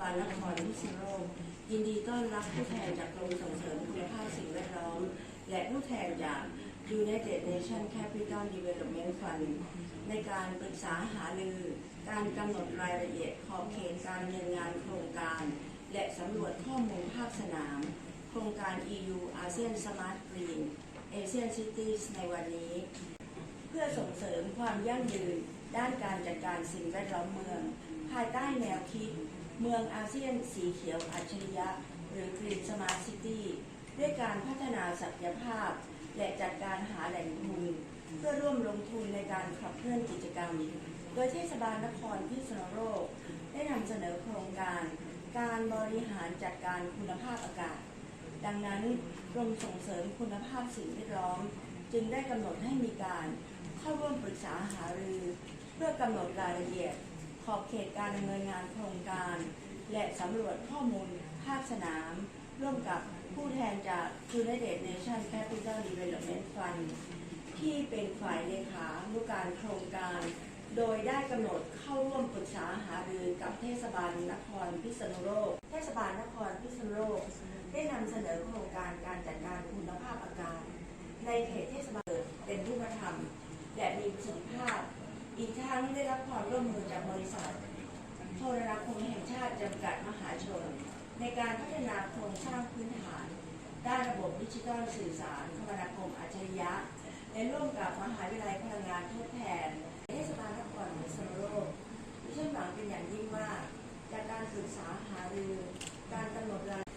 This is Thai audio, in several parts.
บาลนครพิษณุโลกยินดีต้อนรับผู้แทนจากกรมส่งเสริมคุณภาพสิ่งแวดล้อม และผู้แทนจาก United Nations Capital Development Fund ในการปรึกษาหารือ การกำหนดรายละเอียดขอบเขตการดำเนินงานโครงการ และสำรวจข้อมูลภาคสนาม โครงการ EU ASEAN Smart Green Asian Cities ในวันนี้ เพื่อส่งเสริมความยั่งยืนด้านการจัดการสิ่งแวดล้อมเมือง ภายใต้แนวคิด เมืองอาเซียนสีเขียวอัจฉริยะ หรือ Green Smart City ด้วยการพัฒนาศักยภาพ และจัดการหาแหล่งทุน เพื่อร่วมลงทุนในการขับเคลื่อนกิจกรรม โดยเทศบาลนครพิษณุโลกได้นำเสนอโครงการ การบริหารจัดการคุณภาพอากาศ ดังนั้นกรมส่งเสริมคุณภาพสิ่งแวดล้อม จึงได้กำหนดให้มีการเข้าร่วมปรึกษาหารือ เพื่อกำหนดรายละเอียด อบเขตการดำเนินงานโครงการ และสำรวจข้อมูลภาคสนาม ร่วมกับผู้แทนจาก United Nations Capital Development Fund ที่เป็นฝ่ายเลขานุการโครงการ โดยได้กำหนดเข้าร่วมปรึกษาหารือกับเทศบาลนครพิษณุโลก เทศบาลนครพิษณุโลก ได้นำเสนอโครงการการจัดการคุณภาพอากาศ ในเขตเทศบาลเป็นรูปธรรม และมีประสิทธิภาพ อีกทั้งได้รับความร่วมมือจากบริษัท โทรนาคมแห่งชาติจำกัดมหาชน ในการพัฒนาโครงสร้างพื้นฐาน ด้านระบบดิจิทัลสื่อสารคมนาคมอัจฉริยะ และร่วมกับมหาวิทยาลัยพลังงานทดแทนเทศบาลนครพิษณุโลกดิฉันหวังเป็นอย่างยิ่งว่าจากการศึกษาหารือการกำหนดราย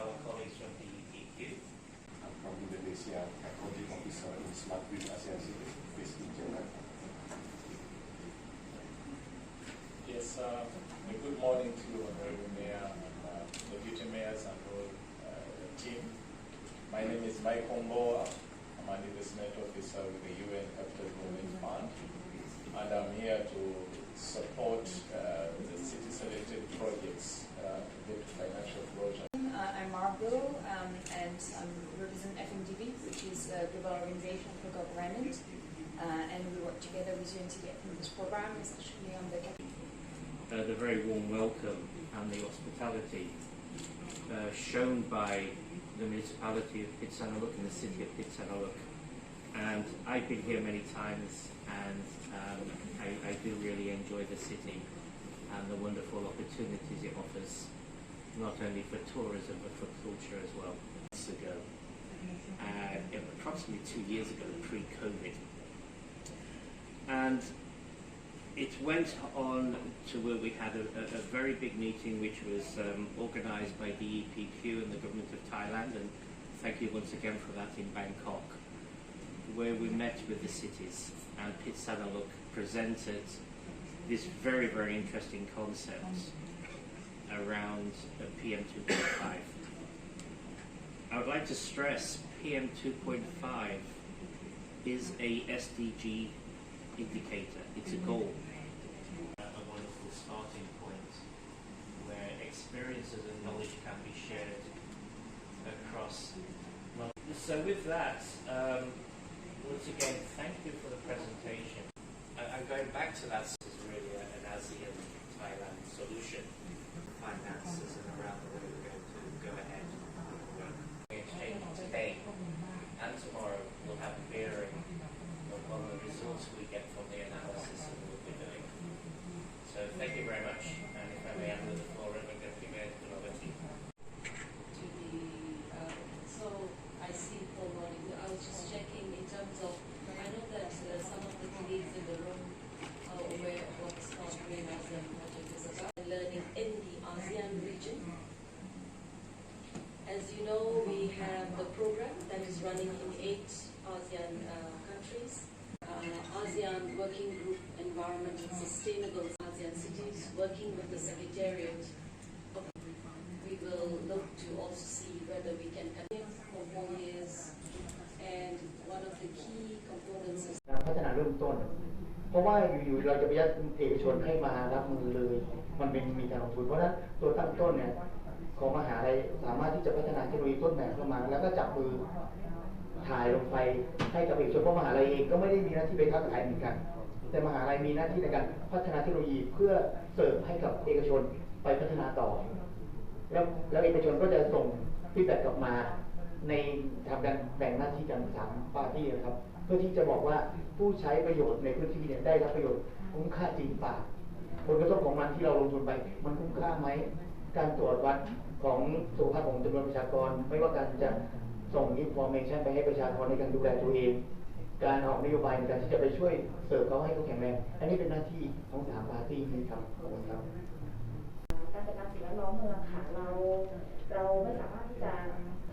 our colleagues from the EPQ. I'm from Indonesia, Accounting Officer in Smart Green ASEAN City, based in Jakarta. Yes, uh, good morning to Honorable Mayor, and uh, Deputy Mayors and all uh, the team. My name is Mike Hombo. I'm an investment officer with the UN Capital Development Fund, and I'm here to support uh, the city selected projects uh, to get financial closure. Uh, I'm Margot, um, and I represent FMDB, which is a global organization government. Uh, and we work together with UNCF in this program, especially on the Uh, the very warm welcome and the hospitality uh, shown by the municipality of Pitsanaluk and the city of Pitsanaluk. And I've been here many times and um, I, I do really enjoy the city and the wonderful opportunities it offers, not only for tourism but for culture as well. Approximately two years ago, pre-COVID. And it went on to where we had a, a, a very big meeting which was um, organised by the EPQ and the government of Thailand and thank you once again for that in Bangkok where we met with the cities and Pit Sanaluk presented this very very interesting concept around uh, PM 2.5 I would like to stress PM 2.5 is a SDG indicator. It's a goal. A wonderful starting point where experiences and knowledge can be shared across. So with that, um, once again, thank you for the presentation. I, I'm going back to that. This is really an ASEAN Thailand solution. Finances and around the way we're going to go ahead. We exchange today bearing on the results we get from the analysis that what we're doing. So thank you very much, and if I may hand the floor over to the Mayor Kunovati. To the, uh, so I see Paul Roddy, I was just checking in terms of, I know that uh, some of the colleagues in the room are aware of what Smart Brain ASEAN project is about, learning in the ASEAN region. As you know, we have the program that is running in eight Sustainable ASEAN Cities, working with the Secretariat. of- We will look to also see whether we can continue for four years. And one of the key components is การพัฒนาเริ่มต้น เพราะว่าอยู่ๆเราจะไปยัดเอกชนให้มารับมือเลย มันเป็นมีการลงทุน เพราะฉะนั้นตัวตั้งต้นเนี่ยของมหาลัยสามารถที่จะพัฒนาเทคโนโลยีต้นแบบเข้ามา แล้วก็จับมือถ่ายลงไปให้กับเอกชนเพราะมหาลัยเองก็ไม่ได้มีหน้าที่ไปค้าขายเหมือนกัน แต่มหาลัยมีหน้าที่ในการพัฒนาเทคโนโลยีเพื่อเสิร์ฟให้กับเอกชนไปพัฒนาต่อ แล้วแล้วเอกชนก็จะส่งฟีดแบ็กกลับมาในทำการแบ่งหน้าที่กันสามปาร์ตี้นะครับ เพื่อที่จะบอกว่าผู้ใช้ประโยชน์ในพื้นที่เนี่ยได้รับประโยชน์คุ้มค่าจริงป่าผลกระทบของมันที่เราลงทุนไปมันคุ้มค่าไหมการตรวจวัดของสุขภาพของจำนวนประชากร ไม่ว่าการจะส่งอินโฟเมชันไปให้ประชากรในการดูแลตัวเอง การออกนโยบายในการที่จะไปช่วยเสร์ฟเขาให้เขาแข็งแรง อันนี้เป็นหน้าที่ของสามปาร์ตี้นี้ครับขอบคุณครับการจัดการสิ่งแวดล้อมเมืองค่ะเรา เราไม่สามารถที่จะ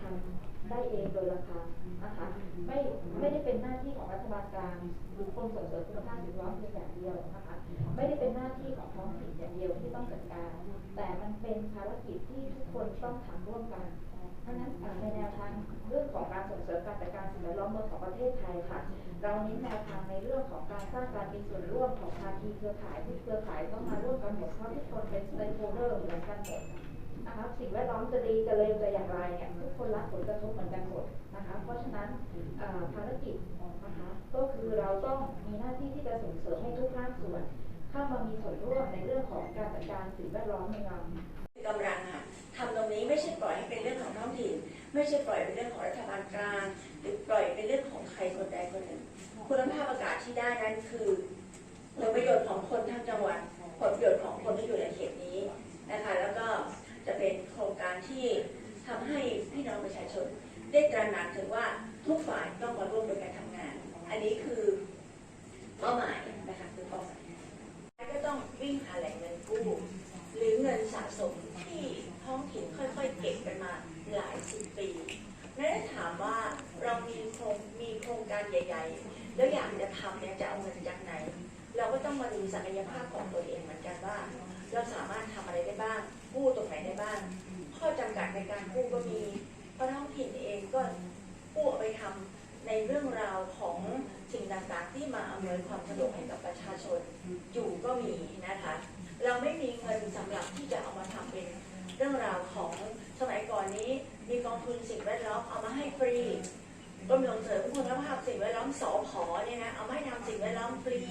ทำได้เองโดยลำพังนะคะไม่ไม่ได้เป็นหน้าที่ของรัฐบาลกลางหรือกรมส่งเสริมคุณภาพสิ่งแวดล้อมเพียงอย่างเดียวนะคะไม่ได้เป็นหน้าที่ของท้องถิ่นอย่างเดียวที่ต้องจัดการ แต่มันเป็นภารกิจที่ทุกคนต้องทำร่วมกัน เพราะฉะนั้นในแนวทางเรื่องของการส่งเสริมการจัดการสิ่งแวดล้อมเมืองของประเทศไทยค่ะ เราเน้นแนวทางในเรื่องของการสร้างการมีส่วนร่วมของภาคีเครือข่ายที่เครือข่ายต้องมาร่วมกันหมดเพราะทุกคนเป็น stakeholder เหมือนกันหมดนะคะสิ่งแวดล้อมจะดีจะเลวจะอย่างไรเนี่ยทุกคนรับผลกระทบเหมือนกันหมดนะคะ เพราะฉะนั้นภารกิจนะคะก็คือเราต้องมีหน้าที่ที่จะส่งเสริมให้ทุกภาคส่วน เข้ามามีส่วนร่วมในเรื่องของการจัดการสิ่งแวดล้อมในเราก ใช่ปล่อยเป็นเรื่องของรัฐบาลกลาง หรือปล่อยเป็นเรื่องของใครคนใดคนหนึ่ง คุณภาพอากาศที่ได้นั้นคือผลประโยชน์ของคนทั้งจังหวัดผลประโยชน์ของคนที่อยู่ในเขตนี้นะคะแล้วก็จะเป็นโครงการที่ทำให้พี่น้องประชาชน ได้ตระหนักถึงว่าทุกฝ่ายต้องมาร่วมด้วยกันทำงาน อันนี้คือเป้าหมายนะคะคือเป้าหมาย ก็ต้องวิ่งหาแหล่งเงินกู้ หรือเงินสะสมที่ท้องถิ่นค่อยๆ เก็บกันมาหลายสิบปีนั่นถามว่าเรามีโครงมีโครงการใหญ่ ๆ แล้วอยากจะทำเนี่ยจะเอาเงินจากไหน เราก็ต้องมาดู ศักยภาพของตัวเองเหมือนกันว่า เราสามารถทำอะไรได้บ้างกู้ตรงไหนได้บ้าง ข้อจำกัดในการกู้ก็มีเพราะท้องถิ่นเองก็กู้ไปทำในเรื่องราวของสิ่งต่างๆ ที่มาอำนวยความสะดวกให้กับประชาชนอยู่ก็มีนะคะ เราไม่มีเงินสำหรับที่จะเอามาทำเป็นเรื่องราวของสมัยก่อนนี้ มีกองทุนสิ่งแวดล้อมเอามาให้ฟรีกรมส่งเสริมคุณภาพสิ่งแวดล้อมสอพอเนี่ยนะเอามาให้ทำสิ่งแวดล้อมฟรี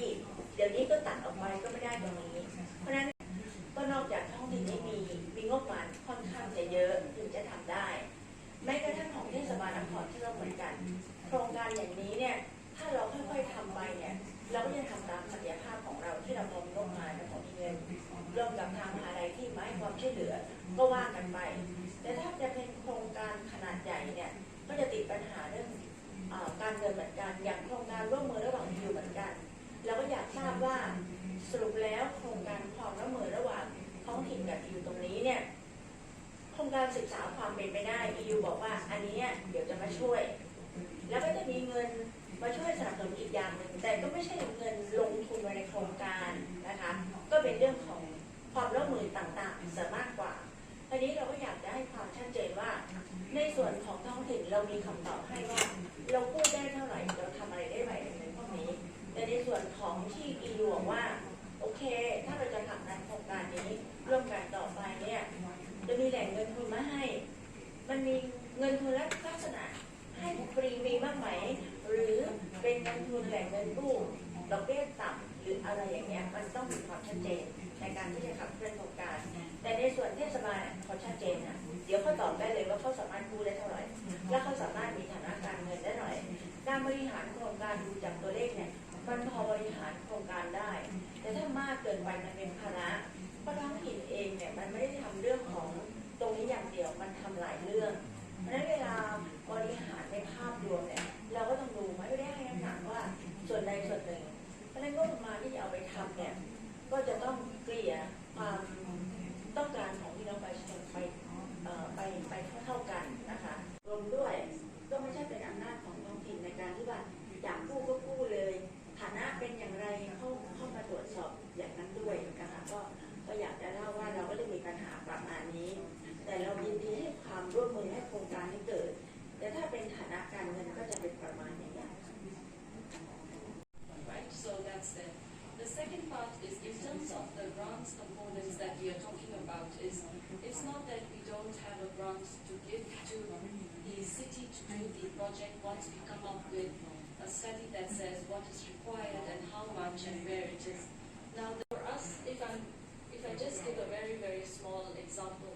เดี๋ยวนี้ก็ตัดออกไปก็ไม่ได้ตรงนี้ ศึกษาความเป็นไปได้ EU บอกว่าอันนี้เดี๋ยวจะมาช่วย แล้วก็จะมีเงินมาช่วยสนับสนุนอีกอย่างหนึ่งแต่ก็ไม่ใช่เงินลงทุนในโครงการนะคะ ก็เป็นเรื่องของความร่วมมือต่างๆสมากกว่าทีนี้เราก็อยากจะให้ความชัดเจนว่า ในส่วนของท้องถิ่นเรามีคำตอบให้ว่า เราพูดได้เท่าไหร่เราทำอะไรได้ไหมในพวกนี้ แต่ในส่วนของที่ EU บอกว่า โอเค ถ้าเราจะทำงานโครงการนี้ต่อไปเนี่ย จะ มีแหล่งเงินทุนมาให้ มันมีเงินทุนลักษณะให้ฟรีมีบ้างไหม หรือเป็นเงินทุนแหล่งเงินกู้ดอกเบี้ยต่ำหรืออะไรอย่างเงี้ยมันต้องมีความชัดเจนในการที่จะขับเคลื่อนโครงการ แต่ในส่วนเทศบาลเขาชัดเจนนะเดี๋ยวเขาตอบได้เลยว่าเขาสามารถกู้ได้เท่าไหร่ และเขาสามารถมีฐานะการเงินได้เท่าไหร่การบริหารโครงการดู part is in terms of the grants components that we are talking about is it's not that we don't have a grant to give to the city to do the project once we come up with a study that says what is required and how much and where it is. Now for us, if, i if I just give a very, very small example